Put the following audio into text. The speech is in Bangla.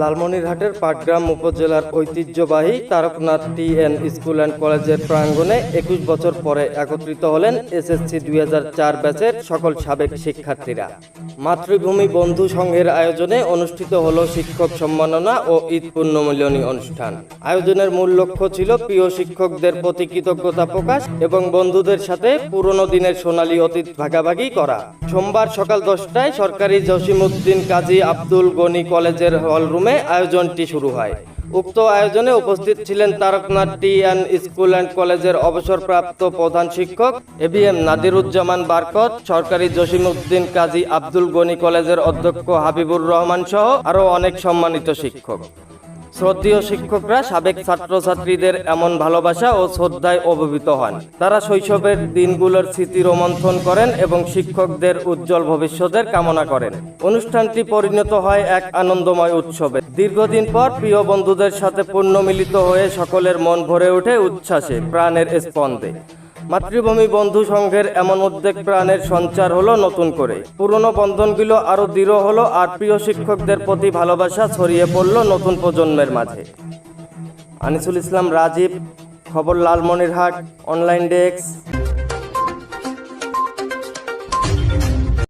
লালমনিরহাটের পাটগ্রাম উপজেলার ঐতিহ্যবাহী Taraknath T N school and কলেজের প্রাঙ্গণে একুশ বছর পরে একত্রিত হলেন এসএসসি দুই চার ব্যাচের সকল সাবেক শিক্ষার্থীরা। মাতৃভূমি বন্ধু সংঘের আয়োজনে অনুষ্ঠিত হল শিক্ষক সম্মাননা ও ঈদ পুণ্যমিলনী অনুষ্ঠান। আয়োজনের মূল লক্ষ্য ছিল প্রিয় শিক্ষকদের প্রতি কৃতজ্ঞতা প্রকাশ এবং বন্ধুদের সাথে পুরনো দিনের সোনালী অতীত ভাগাভাগি করা। সোমবার সকাল দশটায় সরকারি জসিমউদ্দিন কাজী আব্দুল গনি কলেজের হলরুমে আয়োজনটি শুরু হয়। উক্ত আয়োজনে উপস্থিত ছিলেন Taraknath T and school and কলেজের অবসরপ্রাপ্ত প্রধান শিক্ষক A B M Nadiruzzaman Barkat, সরকারি জসিমউদ্দিন কাজী আব্দুল গনি কলেজের অধ্যক্ষ হাবিবুর রহমান সহ আরও অনেক সম্মানিত শিক্ষক। শ্রদ্ধেয় শিক্ষকরা, সাবেক ছাত্রছাত্রীদের এমন ভালোবাসা ও শ্রদ্ধায় অভিভূত হন। তারা শৈশবের দিনগুলোর স্মৃতি রোমন্থন করেন এবং শিক্ষকদের উজ্জ্বল ভবিষ্যতের কামনা করেন। অনুষ্ঠানটি পরিণত হয় এক আনন্দময় উৎসবে। দীর্ঘদিন পর প্রিয় বন্ধুদের সাথে পূর্ণ মিলিত হয়ে সকলের মন ভরে ওঠে উচ্ছ্বাসে, প্রাণের স্পন্দে। মাতৃভূমি বন্ধু সংঘের এমন উদ্বেগ প্রাণের সঞ্চার হলো নতুন করে। পুরনো বন্ধনগুলো আরও দৃঢ় হলো আর প্রিয় শিক্ষকদের প্রতি ভালোবাসা ছড়িয়ে পড়ল নতুন প্রজন্মের মাঝে। আনিসুল ইসলাম রাজীব, খবর লালমনিরহাট, অনলাইন ডেস্ক।